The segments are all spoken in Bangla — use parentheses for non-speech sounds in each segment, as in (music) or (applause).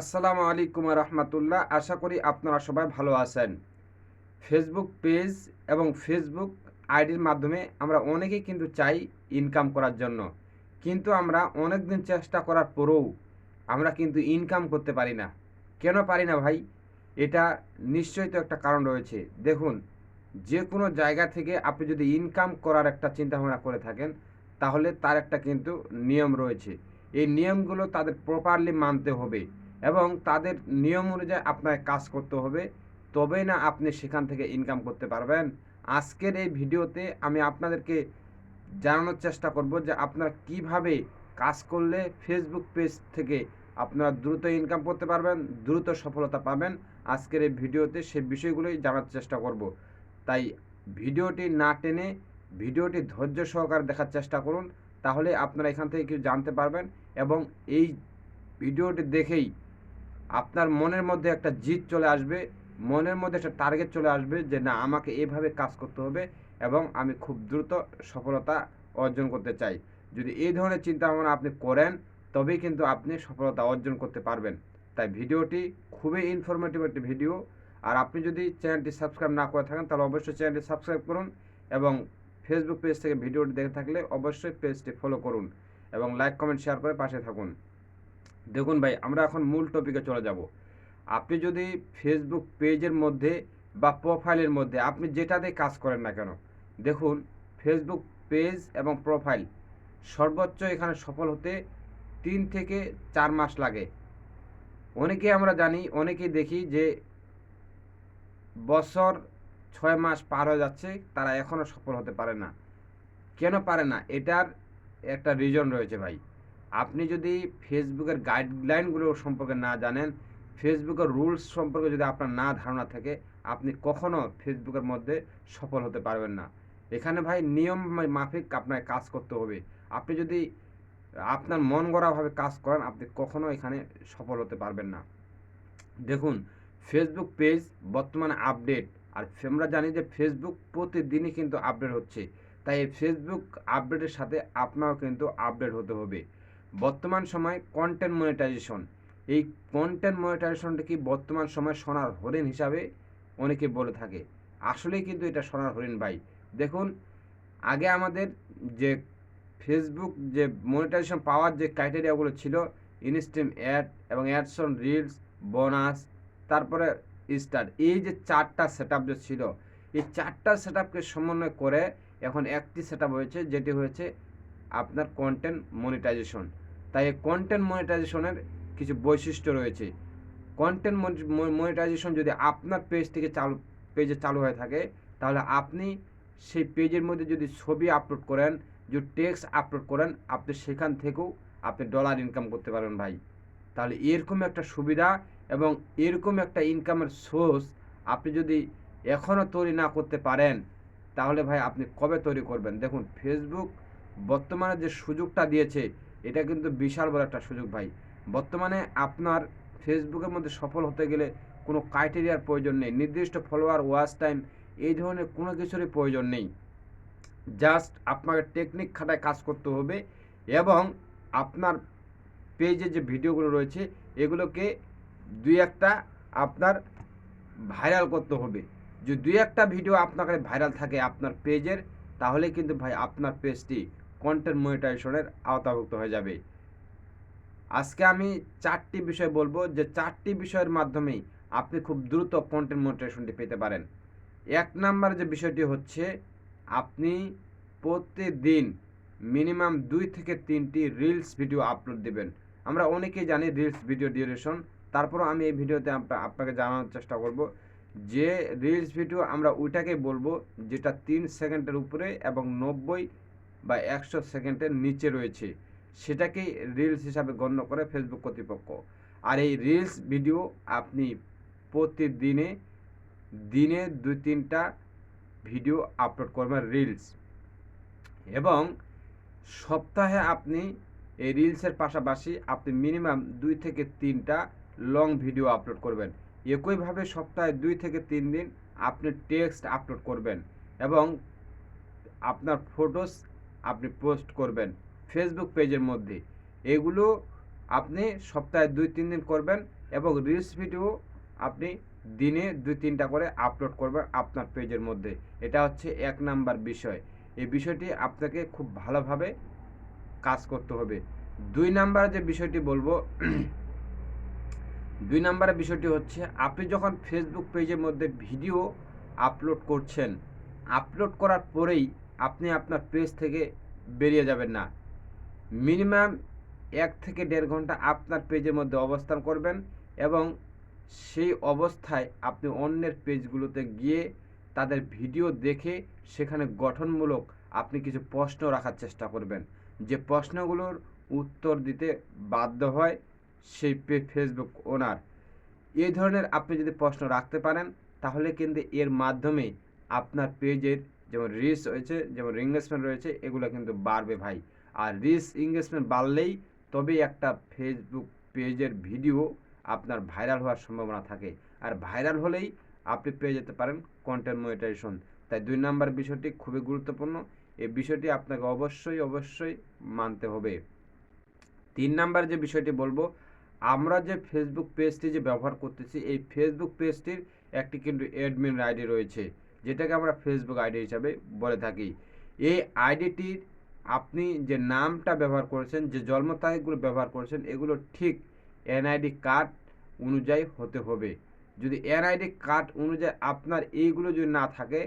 আসসালামু আলাইকুম রহমতুল্লাহ। আশা করি আপনারা সবাই ভালো আছেন। ফেসবুক পেজ এবং ফেসবুক আইডির মাধ্যমে আমরা অনেকেই কিন্তু চাই ইনকাম করার জন্য। কিন্তু আমরা অনেক দিন চেষ্টা করার পরেও আমরা কিন্তু ইনকাম করতে পারি না। কেন পারি না ভাই? এটা নিশ্চয়ই তো একটা কারণ রয়েছে। দেখুন, যে কোনো জায়গা থেকে আপনি যদি ইনকাম করার একটা চিন্তাভাবনা করে থাকেন, তাহলে তার একটা কিন্তু নিয়ম রয়েছে। এই নিয়মগুলো তাদের প্রপারলি মানতে হবে। এবং তাদের নিয়ম অনুযায়ী আপনাকে কাজ করতে হবে। তবেই না আপনি সেখান থেকে ইনকাম করতে পারবেন। আজকের এই ভিডিওতে আমি আপনাদেরকে জানানোর চেষ্টা করব যে আপনারা কীভাবে কাজ করলে ফেসবুক পেজ থেকে আপনারা দ্রুত ইনকাম করতে পারবেন, দ্রুত সফলতা পাবেন। আজকের এই ভিডিওতে সে বিষয়গুলোই জানার চেষ্টা করব। তাই ভিডিওটি না টেনে ভিডিওটি ধৈর্য সহকারে দেখার চেষ্টা করুন। তাহলে আপনারা এখান থেকে কিছু জানতে পারবেন এবং এই ভিডিওটি দেখেই আপনার মনের মধ্যে একটা জিত চলে আসবে, মনের মধ্যে একটা টার্গেট চলে আসবে যে না, আমাকে এভাবে কাজ করতে হবে এবং আমি খুব দ্রুত সফলতা অর্জন করতে চাই। যদি এই ধরনের চিন্তা ভাবনা আপনি করেন, তবেই কিন্তু আপনি সফলতা অর্জন করতে পারবেন। তাই ভিডিওটি খুবই ইনফরমেটিভ একটি ভিডিও আর আপনি যদি চ্যানেলটি সাবস্ক্রাইব না করে থাকেন, তাহলে অবশ্যই চ্যানেলটি সাবস্ক্রাইব করুন এবং ফেসবুক পেজ থেকে ভিডিওটি দেখে থাকলে অবশ্যই পেজটি ফলো করুন এবং লাইক কমেন্ট শেয়ার করে পাশে থাকুন। দেখুন ভাই, আমরা এখন মূল টপিকে চলে যাব। আপনি যদি ফেসবুক পেজের মধ্যে বা প্রোফাইলের মধ্যে, আপনি যেটাতে কাজ করেন না কেন, দেখুন ফেসবুক পেজ এবং প্রোফাইল সর্বোচ্চ এখানে সফল হতে তিন থেকে চার মাস লাগে। অনেকে আমরা জানি, অনেকেই দেখি যে বছর ছয় মাস পার হয়ে যাচ্ছে, তারা এখনও সফল হতে পারে না। কেন পারে না? এটার একটা রিজন রয়েছে ভাই। আপনি যদি ফেসবুকের গাইডলাইনগুলো সম্পর্কে না জানেন ফেসবুকের রুলস সম্পর্কে যদি আপনার না ধারণা থাকে, আপনি কখনো ফেসবুকের মধ্যে সফল হতে পারবেন না। এখানে ভাই নিয়ম মাফিক আপনাকে কাজ করতে হবে। আপনি যদি আপনার মন গড়াভাবে কাজ করেন, আপনি কখনো এখানে সফল হতে পারবেন না। দেখুন ফেসবুক পেজ বর্তমানে আপডেট আর আমরা জানি যে ফেসবুক প্রতিদিনই কিন্তু আপডেট হচ্ছে। তাই ফেসবুক আপডেটের সাথে আপনারও কিন্তু আপডেট হতে হবে। বর্তমান সময় কন্টেন্ট মনিটাইজেশন এই কন্টেন্ট মনিটাইজেশনটা কি বর্তমান সময় সোনার হরিণ হিসাবে অনেকে বলে থাকে। আসলেই কিন্তু এটা সোনার হরিণ ভাই। দেখুন, আগে আমাদের যে ফেসবুক যে মনিটাইজেশন পাওয়ার যে ক্রাইটেরিয়াগুলো ছিল ইনস্টিম অ্যাড এবং অ্যাডসন রিলস বোনাস তারপরে স্টার এই যে চারটা সেট যে ছিল, এই চারটা সেট আপকে সমন্বয় করে এখন একটি সেট হয়েছে, যেটি হয়েছে আপনার কন্টেন্ট মনিটাইজেশন তাই কন্টেন্ট মনিটাইজেশনের কিছু বৈশিষ্ট্য রয়েছে। কন্টেন্ট মনিটাইজেশন যদি আপনার পেজ থেকে চালু পেজে চালু হয়ে থাকে, তাহলে আপনি সেই পেজের মধ্যে যদি ছবি আপলোড করেন, যদি টেক্সট আপলোড করেন, আপনি সেখান থেকেও আপনি ডলার ইনকাম করতে পারেন ভাই। তাহলে এরকম একটা সুবিধা এবং এরকম একটা ইনকামের সোর্স আপনি যদি এখনও তৈরি না করতে পারেন, তাহলে ভাই আপনি কবে তৈরি করবেন? দেখুন ফেসবুক বর্তমানে যে সুযোগটা দিয়েছে এটা কিন্তু বিশাল বড় একটা সুযোগ ভাই। বর্তমানে আপনার ফেসবুকের মধ্যে সফল হতে গেলে কোনো ক্রাইটেরিয়ার প্রয়োজন নেই। নির্দিষ্ট ফলোয়ার ওয়াচ টাইম এই ধরনের কোনো কিছুরই প্রয়োজন নেই। জাস্ট আপনাকে টেকনিক খাটায় কাজ করতে হবে এবং আপনার পেজে যে ভিডিওগুলো রয়েছে, এগুলোকে দুই একটা আপনার ভাইরাল করতে হবে। যদি দুই একটা ভিডিও আপনার ভাইরাল থাকে আপনার পেজের তাহলে কিন্তু ভাই আপনার পেজটি কন্টেন্ট মনিটাইজেশনের আওতাভুক্ত হয়ে যাবে। আজকে আমি চারটি বিষয় বলব যে চারটি বিষয়ের মাধ্যমেই আপনি খুব দ্রুত কন্টেন্ট মনিটাইজেশনটি পেতে পারেন। এক নাম্বার যে বিষয়টি হচ্ছে, আপনি প্রতিদিন মিনিমাম দুই থেকে তিনটি রিলস ভিডিও আপলোড দেবেন। আমরা অনেকেই জানি রিলস ভিডিও ডিউরেশন তারপরও আমি এই ভিডিওতে আপনাকে জানানোর চেষ্টা করব যে রিলস ভিডিও আমরা ওইটাকে বলব যেটা তিন সেকেন্ডের উপরে এবং নব্বই বা একশো সেকেন্ডের নিচে রয়েছে। সেটাকেই রিলস হিসাবে গণ্য করে ফেসবুক কর্তৃপক্ষ। আর এই রিলস ভিডিও আপনি প্রতিদিনে, দিনে দুই, তিনটা ভিডিও আপলোড করবেন রিলস এবং সপ্তাহে আপনি এই রিলসের পাশাপাশি আপনি মিনিমাম দুই থেকে তিনটা লং ভিডিও আপলোড করবেন। একইভাবে সপ্তাহে দুই থেকে তিন দিন আপনি টেক্সট আপলোড করবেন এবং আপনার ফটোস আপনি পোস্ট করবেন ফেসবুক পেজের মধ্যে। এগুলো আপনি সপ্তাহে দুই, তিন দিন করবেন এবং রিলস ভিডিও আপনি দিনে দুই, তিনটা করে আপলোড করবেন আপনার পেজের মধ্যে। এটা হচ্ছে এক নাম্বার বিষয়। এই বিষয়টি আপনাকে খুব ভালোভাবে কাজ করতে হবে। দুই নাম্বার যে বিষয়টি বলব, (clears throat) দুই নাম্বারের বিষয়টি হচ্ছে, আপনি যখন ফেসবুক পেজের মধ্যে ভিডিও আপলোড করছেন আপলোড করার পরেই আপনি আপনার পেজ থেকে বেরিয়ে যাবেন না। মিনিমাম এক থেকে দেড় ঘণ্টা আপনার পেজের মধ্যে অবস্থান করবেন এবং সেই অবস্থায় আপনি অন্যের পেজগুলোতে গিয়ে তাদের ভিডিও দেখে সেখানে গঠনমূলক আপনি কিছু প্রশ্ন রাখার চেষ্টা করবেন। যে প্রশ্নগুলোর উত্তর দিতে বাধ্য হয় সেই ফেসবুক ওনার। এই ধরনের আপনি যদি প্রশ্ন রাখতে পারেন, তাহলে কিন্তু এর মাধ্যমে আপনার পেজের যেমন রিস রয়েছে, যেমন রিঙ্গেজমেন্ট রয়েছে, এগুলো কিন্তু বাড়বে ভাই। আর রিস ইংগেজমেন্ট বাড়লেই তবেই একটা ফেসবুক পেজের ভিডিও আপনার ভাইরাল হওয়ার সম্ভাবনা থাকে। আর ভাইরাল হলেই আপনি পেয়ে যেতে পারেন কন্টেন্ট মনিটাইজেশন তাই দুই নাম্বার বিষয়টি খুবই গুরুত্বপূর্ণ। এই বিষয়টি আপনাকে অবশ্যই অবশ্যই মানতে হবে। তিন নাম্বার যে বিষয়টি বলব, আমরা যে ফেসবুক পেজটি যে ব্যবহার করতেছি, এই ফেসবুক পেজটির একটি কিন্তু অ্যাডমিন আইডি রয়েছে। যেটাকে আমরা ফেসবুক আইডি হিসাবে বলে থাকি। এই আইডিটির আপনি যে নামটা ব্যবহার করেছেন, যে জন্ম তারিখগুলো ব্যবহার করেছেন, এগুলো ঠিক এনআইডি কার্ড অনুযায়ী হতে হবে। যদি এনআইডি কার্ড অনুযায়ী আপনার এইগুলো যদি না থাকে,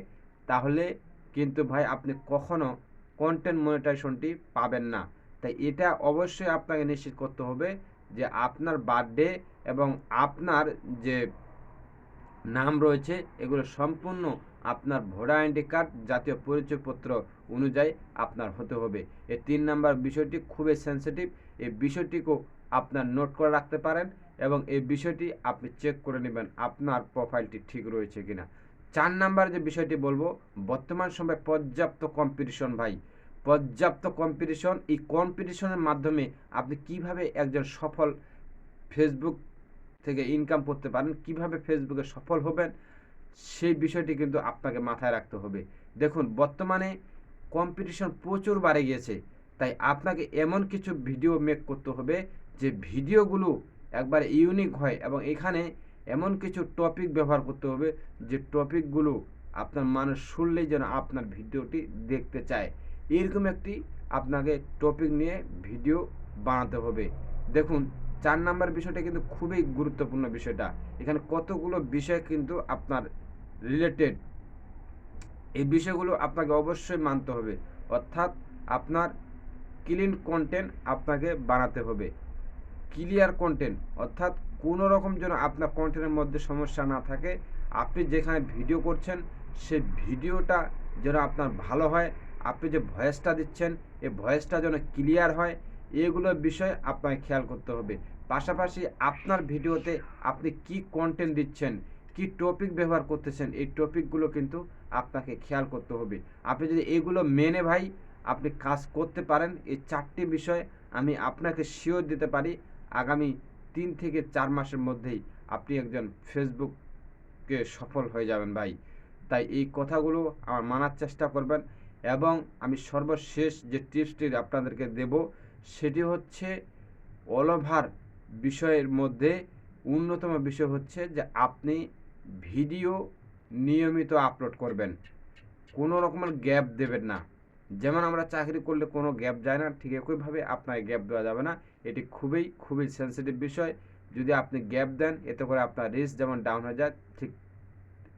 তাহলে কিন্তু ভাই আপনি কখনো কন্টেন্ট মনিটাইজেশনটি পাবেন না। তাই এটা অবশ্যই আপনাকে নিশ্চিত করতে হবে যে আপনার বার্থডে এবং আপনার যে নাম রয়েছে, এগুলো সম্পূর্ণ আপনার ভোটার আইডি কার্ড জাতীয় পরিচয়পত্র অনুযায়ী আপনার হতে হবে। এই তিন নাম্বার বিষয়টি খুবই সেন্সিটিভ এই বিষয়টিকেও আপনার নোট করে রাখতে পারেন এবং এই বিষয়টি আপনি চেক করে নেবেন আপনার প্রোফাইলটি ঠিক রয়েছে কিনা। চার নাম্বার যে বিষয়টি বলব, বর্তমান সময়ে পর্যাপ্ত কম্পিটিশন ভাই। পর্যাপ্ত কম্পিটিশন এই কম্পিটিশনের মাধ্যমে আপনি কীভাবে একজন সফল ফেসবুক থেকে ইনকাম করতে পারেন, কীভাবে ফেসবুকে সফল হবেন, সেই বিষয়টি কিন্তু আপনাকে মাথায় রাখতে হবে। দেখুন, বর্তমানে কম্পিটিশন প্রচুর বাড়ে গিয়েছে, তাই আপনাকে এমন কিছু ভিডিও মেক করতে হবে যে ভিডিওগুলো একবার ইউনিক হয় এবং এখানে এমন কিছু টপিক ব্যবহার করতে হবে যে টপিকগুলো আপনার মানুষ শুনলেই যেন আপনার ভিডিওটি দেখতে চায়। এরকম একটি আপনাকে টপিক নিয়ে ভিডিও বানাতে হবে। দেখুন চার নাম্বার বিষয়টা কিন্তু খুবই গুরুত্বপূর্ণ বিষয়টা। এখানে কতগুলো বিষয় কিন্তু আপনার রিলেটেড এই বিষয়গুলো আপনাকে অবশ্যই মানতে হবে। অর্থাৎ আপনার ক্লিন কন্টেন্ট আপনাকে বানাতে হবে। ক্লিয়ার কন্টেন্ট অর্থাৎ কোনো রকম যেন আপনার কন্টেন্টের মধ্যে সমস্যা না থাকে। আপনি যেখানে ভিডিও করছেন, সে ভিডিওটা যেন আপনার ভালো হয়। আপনি যে ভয়েসটা দিচ্ছেন এই ভয়েসটা যেন ক্লিয়ার হয়। এগুলো বিষয় আপনাকে খেয়াল করতে হবে। পাশাপাশি আপনার ভিডিওতে আপনি কি কন্টেন্ট দিচ্ছেন, কি টপিক ব্যবহার করতেছেন, এই টপিকগুলো কিন্তু আপনাকে খেয়াল করতে হবে। আপনি যদি এগুলো মেনে ভাই আপনি কাজ করতে পারেন, এই চারটি বিষয় আমি আপনাকে শিওর দিতে পারি, আগামী তিন থেকে চার মাসের মধ্যেই আপনি একজন ফেসবুককে সফল হয়ে যাবেন ভাই। তাই এই কথাগুলো আমার মানার চেষ্টা করবেন এবং আমি সর্বশেষ যে টিপসটি আপনাদেরকে দেব সেটি হচ্ছে অল ওভার বিষয়ের মধ্যে অন্যতম বিষয় হচ্ছে যে আপনি ভিডিও নিয়মিত আপলোড করবেন। কোনো রকমের গ্যাপ দেবেন না। যেমন আমরা চাকরি করলে কোনো গ্যাপ যায় না, ঠিক একইভাবে আপনাকে গ্যাপ দেওয়া যাবে না। এটি খুবই খুবই সেন্সিটিভ বিষয়। যদি আপনি গ্যাপ দেন, এতে করে আপনার রিস্ক যেমন ডাউন হয়ে যায়, ঠিক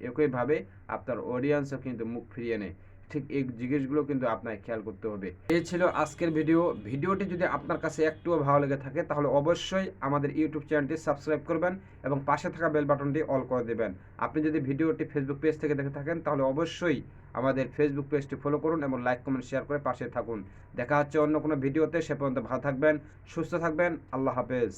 একইভাবে আপনার অডিয়েন্সও কিন্তু মুখ ফিরিয়ে নেয়। ঠিক এই জিনিসগুলো কিন্তু আপনাকে খেয়াল করতে হবে। এই ছিল আজকের ভিডিও। ভিডিওটি যদি আপনার কাছে একটুও ভালো লেগে থাকে, তাহলে অবশ্যই আমাদের ইউটিউব চ্যানেলটি সাবস্ক্রাইব করবেন এবং পাশে থাকা বেল বাটনটি অল করে দেবেন। আপনি যদি ভিডিওটি ফেসবুক পেজ থেকে দেখে থাকেন, তাহলে অবশ্যই আমাদের ফেসবুক পেজটি ফলো করুন এবং লাইক কমেন্ট শেয়ার করে পাশে থাকুন। দেখা হচ্ছে অন্য কোনো ভিডিওতে, সে পর্যন্ত ভালো থাকবেন, সুস্থ থাকবেন, আল্লাহ হাফেজ।